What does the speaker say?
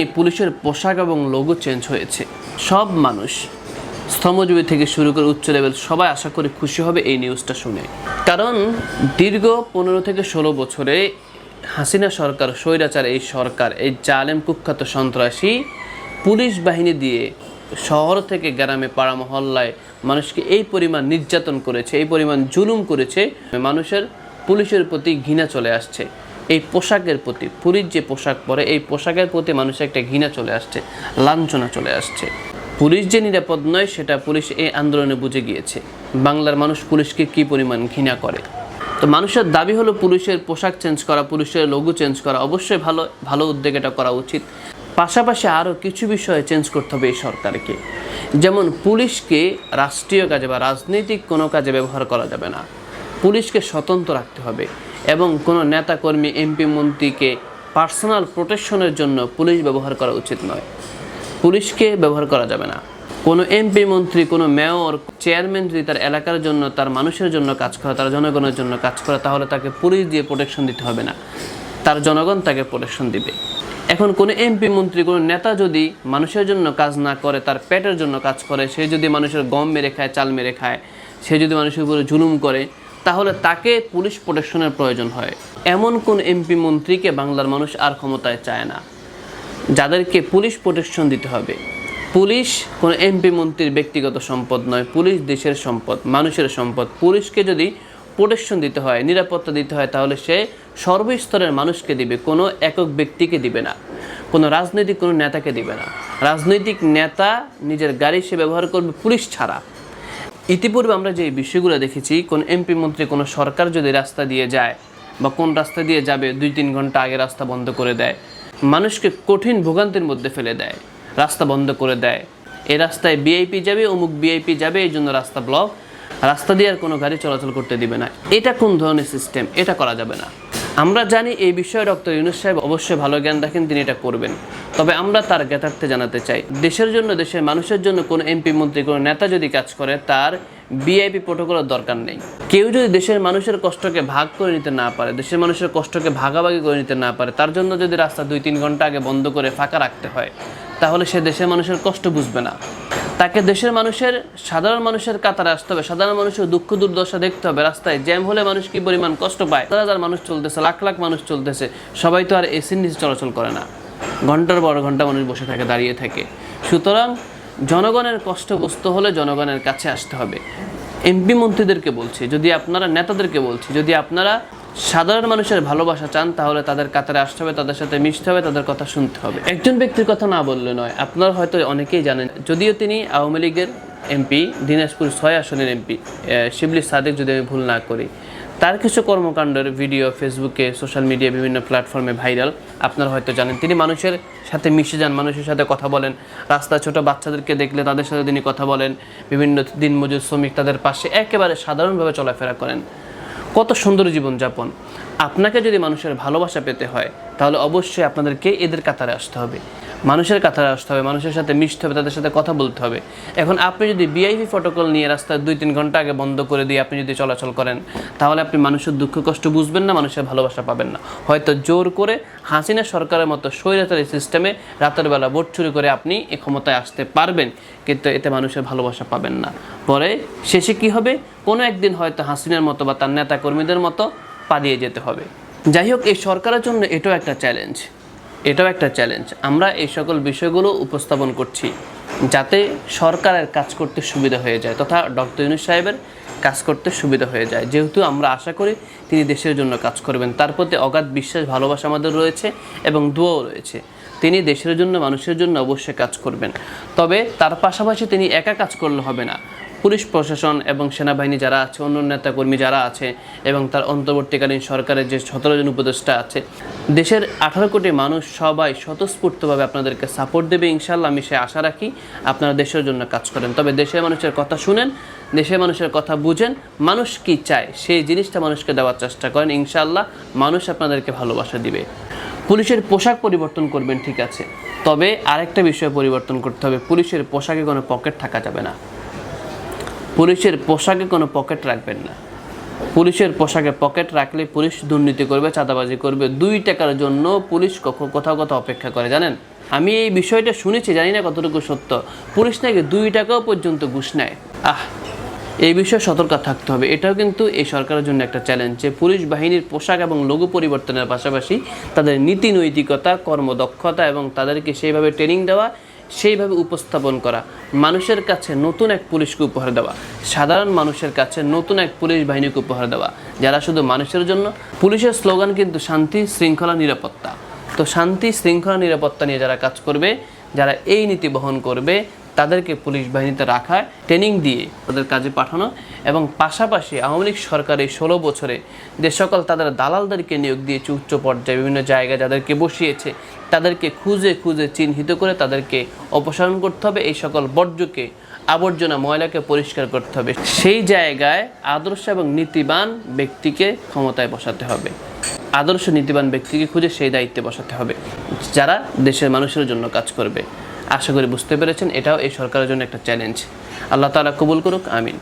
এই পুলিশের পোশাক এবং লোগো চেঞ্জ হয়েছে। সব মানুষ স্তম্ভজীবী থেকে শুরু করে উচ্চ লেভেল সবাই আশা করি খুশি হবে এই নিউজটা শুনে। কারণ দীর্ঘ পনেরো থেকে ষোলো বছরে হাসিনা সরকার, স্বৈরাচার এই সরকার, এই জালেম কুখ্যাত সন্ত্রাসী পুলিশ বাহিনী দিয়ে শহর থেকে গ্রামে পাড়া মহল্লায় মানুষকে এই পরিমাণ নির্যাতন করেছে, এই পরিমাণ জুলুম করেছে, মানুষের পুলিশের প্রতি ঘৃণা চলে আসছে। এই পোশাকের প্রতি পুলিশ যে পোশাক পরে, এই পোশাকের প্রতি মানুষের একটা ঘৃণা চলে আসছে, লাঞ্ছনা চলে আসছে। পুলিশ যে নিরাপদ নয়, সেটা পুলিশ এই আন্দোলনে বুঝে গিয়েছে। বাংলার মানুষ পুলিশকে কী পরিমাণ ঘৃণা করে? তো মানুষের দাবি হলো পুলিশের পোশাক চেঞ্জ করা, পুলিশের লঘু চেঞ্জ করা, অবশ্যই ভালো ভালো উদ্যোগ এটা করা উচিত। পাশাপাশি আরও কিছু বিষয়ে চেঞ্জ করতে হবে এই সরকারকে। যেমন পুলিশকে রাষ্ট্রীয় কাজে বা রাজনৈতিক কোনো কাজে ব্যবহার করা যাবে না। পুলিশকে স্বতন্ত্র রাখতে হবে। এবং কোনো নেতাকর্মী, এমপি, মন্ত্রীকে পার্সোনাল প্রোটেকশনের জন্য পুলিশ ব্যবহার করা উচিত নয়। পুলিশকে ব্যবহার করা যাবে না। কোনো এমপি, মন্ত্রী, কোনো মেয়র, চেয়ারম্যান যদি তার এলাকার জন্য, তার মানুষের জন্য কাজ করে, তার জনগণের জন্য কাজ করে, তাহলে তাকে পুলিশ দিয়ে প্রোটেকশন দিতে হবে না। তার জনগণ তাকে প্রোটেকশন দিবে। এখন কোনো এমপি, মন্ত্রী, কোনো নেতা যদি মানুষের জন্য কাজ না করে, তার পেটের জন্য কাজ করে, সে যদি মানুষের গম মেরে খায়, চাল মেরে খায়, সে যদি মানুষের উপরে জুলুম করে তাহলে তাকে পুলিশ প্রোটেকশনের প্রয়োজন হয়। এমন কোন এমপি মন্ত্রীকে বাংলার মানুষ আর ক্ষমতায় চায় না। যাদেরকে পুলিশ প্রোটেকশন দিতে হবে। পুলিশ কোনো এমপি মন্ত্রীর ব্যক্তিগত সম্পদ নয়, পুলিশ দেশের সম্পদ, মানুষের সম্পদ। পুলিশকে যদি প্রোটেকশন দিতে হয়, নিরাপত্তা দিতে হয়, তাহলে সে সর্বস্তরের মানুষকে দিবে, কোনো একক ব্যক্তিকে দিবে না, কোনো রাজনৈতিক কোনো নেতাকে দিবে না। রাজনৈতিক নেতা নিজের গাড়ি সে ব্যবহার করবে পুলিশ ছাড়া। ইতিপূর্বে আমরা যে বিষয়গুলো দেখেছি, কোন এমপি মন্ত্রী কোনো সরকার যদি রাস্তা দিয়ে যায় বা কোন রাস্তা দিয়ে যাবে, দুই তিন ঘণ্টা আগে রাস্তা বন্ধ করে দেয়, মানুষকে কঠিন ভোগান্তির মধ্যে ফেলে দেয়, রাস্তা বন্ধ করে দেয়। এই রাস্তায় বিআইপি যাবে, অমুক বিআইপি যাবে, এই জন্য রাস্তা ব্লক রাস্তা দিয়ে আর কোনো গাড়ি চলাচল করতে দিবে না। এটা কোন ধরনের সিস্টেম এটা করা যাবে না। আমরা জানি এই বিষয়ে ডক্টর ইউনুস সাহেব অবশ্যই ভালো জ্ঞান রাখেন, তিনি এটা করবেন। তবে আমরা তার জ্ঞাতার্থে জানাতে চাই, দেশের জন্য, দেশের মানুষের জন্য কোনো এমপি, মন্ত্রী, কোনো নেতা যদি কাজ করে, তার বিআইপি প্রোটোকলের দরকার নেই। কেউ যদি দেশের মানুষের কষ্টকে ভাগ করে নিতে না পারে, দেশের মানুষের কষ্টকে ভাগাভাগি করে নিতে না পারে, তার জন্য যদি রাস্তা দুই তিন ঘণ্টা আগে বন্ধ করে ফাঁকা রাখতে হয়, তাহলে সে দেশের মানুষের কষ্ট বুঝবে না। তাকে দেশের মানুষের, সাধারণ মানুষের কাতারে আসতে হবে। সাধারণ মানুষের দুঃখ দুর্দশা দেখতে হবে রাস্তায়। জ্যাম হলে মানুষ কি পরিমাণ কষ্ট পায়? হাজার হাজার মানুষ চলতেছে, লাখ লাখ মানুষ চলতেছে, সবাই তো আর এসির নিচে চলাচল করে না। ঘণ্টার পর ঘণ্টা মানুষ বসে থাকে, দাঁড়িয়ে থাকে। সুতরাং জনগণের কষ্ট কষ্টগ্রস্ত হলে জনগণের কাছে আসতে হবে। এমপি মন্ত্রীদেরকে বলছি, যদি আপনারা, নেতাদেরকে বলছি, যদি আপনারা সাধারণ মানুষের ভালোবাসা চান, তাহলে তাদের কাতারে আসতে হবে, তাদের সাথে মিশতে হবে, তাদের কথা শুনতে হবে। একজন ব্যক্তির কথা না বললে নয়, আপনারা হয়তো অনেকেই জানেন, যদিও তিনি আওয়ামী লীগের এমপি দিনাজপুর ছয় আসনের এমপি শিবলি সাদেক যদি আমি ভুল না করি। তার কিছু কর্মকাণ্ডের ভিডিও ফেসবুকে, সোশ্যাল মিডিয়া, বিভিন্ন প্ল্যাটফর্মে ভাইরাল। আপনারা হয়তো জানেন, তিনি মানুষের সাথে মিশে যান, মানুষের সাথে কথা বলেন। রাস্তায় ছোট বাচ্চাদেরকে দেখলে তাদের সাথে তিনি কথা বলেন। বিভিন্ন দিনমজুর শ্রমিক তাদের পাশে একেবারে সাধারণভাবে চলাফেরা করেন। কত সুন্দর জীবনযাপন আপনাকে যদি মানুষের ভালোবাসা পেতে হয়, তাহলে অবশ্যই আপনাদেরকে এদের কাতারে আসতে হবে। মানুষের কাতারে আসতে হবে, মানুষের সাথে মিশতে হবে, তাদের সাথে কথা বলতে হবে। এখন আপনি যদি বিআইপি প্রটোকল নিয়ে রাস্তায় দুই তিন ঘণ্টা আগে বন্ধ করে দিয়ে আপনি যদি চলাচল করেন, তাহলে আপনি মানুষের দুঃখ, কষ্ট বুঝবেন না, মানুষের ভালোবাসা পাবেন না। হয়তো জোর করে হাসিনা সরকারের মতো স্বৈরাচারী সিস্টেমে রাতের বেলা ভোট চুরি করে আপনি এ ক্ষমতায় আসতে পারবেন, কিন্তু এতে মানুষের ভালোবাসা পাবেন না। পরে শেষে কি হবে? কোনো একদিন হয়তো হাসিনার মতো বা তার নেতা কর্মীদের মতো পালিয়ে যেতে হবে। যাই হোক, এই সরকারের জন্য এটাও একটা চ্যালেঞ্জ এটাও একটা চ্যালেঞ্জ আমরা এই সকল বিষয়গুলো উপস্থাপন করছি যাতে সরকারের কাজ করতে সুবিধা হয়ে যায় তথা ডক্টর ইউনুস সাহেবের কাজ করতে সুবিধা হয়ে যায়। যেহেতু আমরা আশা করি তিনি দেশের জন্য কাজ করবেন, তার প্রতি অগাধ বিশ্বাস, ভালোবাসা আমাদের রয়েছে এবং দোয়াও রয়েছে। তিনি দেশের জন্য, মানুষের জন্য অবশ্যই কাজ করবেন। তবে তার পাশাপাশি তিনি একা কাজ করলে হবে না। পুলিশ প্রশাসন এবং সেনাবাহিনী যারা আছে অন্য নেতাকর্মী যারা আছে এবং তার অন্তর্বর্তীকালীন সরকারের যে সতেরো জন উপদেষ্টা আছে, দেশের আঠারো কোটি মানুষ সবাই স্বতঃস্ফূর্তভাবে আপনাদেরকে সাপোর্ট দেবে ইনশাল্লাহ আমি সে আশা রাখি আপনারা দেশের জন্য কাজ করেন। তবে দেশের মানুষের কথা শুনেন, দেশের মানুষের কথা বুঝেন। মানুষ কি চায়, সেই জিনিসটা মানুষকে দেওয়ার চেষ্টা করেন। ইনশাল্লাহ মানুষ আপনাদেরকে ভালোবাসা দিবে। পুলিশের পোশাক পরিবর্তন করবেন, ঠিক আছে। তবে আরেকটা বিষয় পরিবর্তন করতে হবে। পুলিশের পোশাকে কোনো পকেট থাকা যাবে না। পুলিশের পোশাকে কোনো পকেট রাখবেন না। পুলিশের পোশাকে পকেট রাখলে পুলিশ দুর্নীতি করবে, চাঁদাবাজি করবে। দুই টাকার জন্য পুলিশ কোথাও কোথাও অপেক্ষা করে, জানেন? আমি এই বিষয়টা শুনেছি, জানি না কতটুকু সত্য। পুলিশ নাকি দুই টাকাও পর্যন্ত ঘুষ নেয়। আহ! এই বিষয়ে সতর্ক থাকতে হবে। এটাও কিন্তু এই সরকারের জন্য একটা চ্যালেঞ্জ যে পুলিশ বাহিনীর পোশাক এবং লঘু পরিবর্তনের পাশাপাশি তাদের নীতি নৈতিকতা কর্মদক্ষতা এবং তাদেরকে সেইভাবে ট্রেনিং দেওয়া সেইভাবে উপস্থাপন করা। মানুষের কাছে নতুন এক পুলিশকে উপহার দেওয়া। সাধারণ মানুষের কাছে নতুন এক পুলিশ বাহিনীকে উপহার দেওয়া। যারা শুধু মানুষের জন্য, পুলিশের স্লোগান কিন্তু শান্তি, শৃঙ্খলা, নিরাপত্তা। তো শান্তি, শৃঙ্খলা, নিরাপত্তা নিয়ে যারা কাজ করবে, যারা এই নীতি বহন করবে তাদেরকে পুলিশ বাহিনীতে রাখা ট্রেনিং দিয়ে তাদের কাজে পাঠানো এবং পাশাপাশি আওয়ামী লীগ সরকার এই ষোলো বছরে যে সকল তাদের দালালদেরকে নিয়োগ দিয়েছে উচ্চ পর্যায়ে বিভিন্ন জায়গায় যাদেরকে বসিয়েছে, তাদেরকে খুঁজে খুঁজে চিহ্নিত করে তাদেরকে অপসারণ করতে হবে। এই সকল বর্জ্যকে, আবর্জনা ময়লাকে পরিষ্কার করতে হবে। সেই জায়গায় আদর্শ এবং নীতিবান ব্যক্তিকে ক্ষমতায় বসাতে হবে। আদর্শ নীতিবান ব্যক্তিকে খুঁজে সেই দায়িত্বে বসাতে হবে, যারা দেশের মানুষের জন্য কাজ করবে। আশা করি বুঝতে পেরেছেন, এটাও এই সরকারের জন্য একটা চ্যালেঞ্জ আল্লাহ তালা কবুল করুক, আমিন।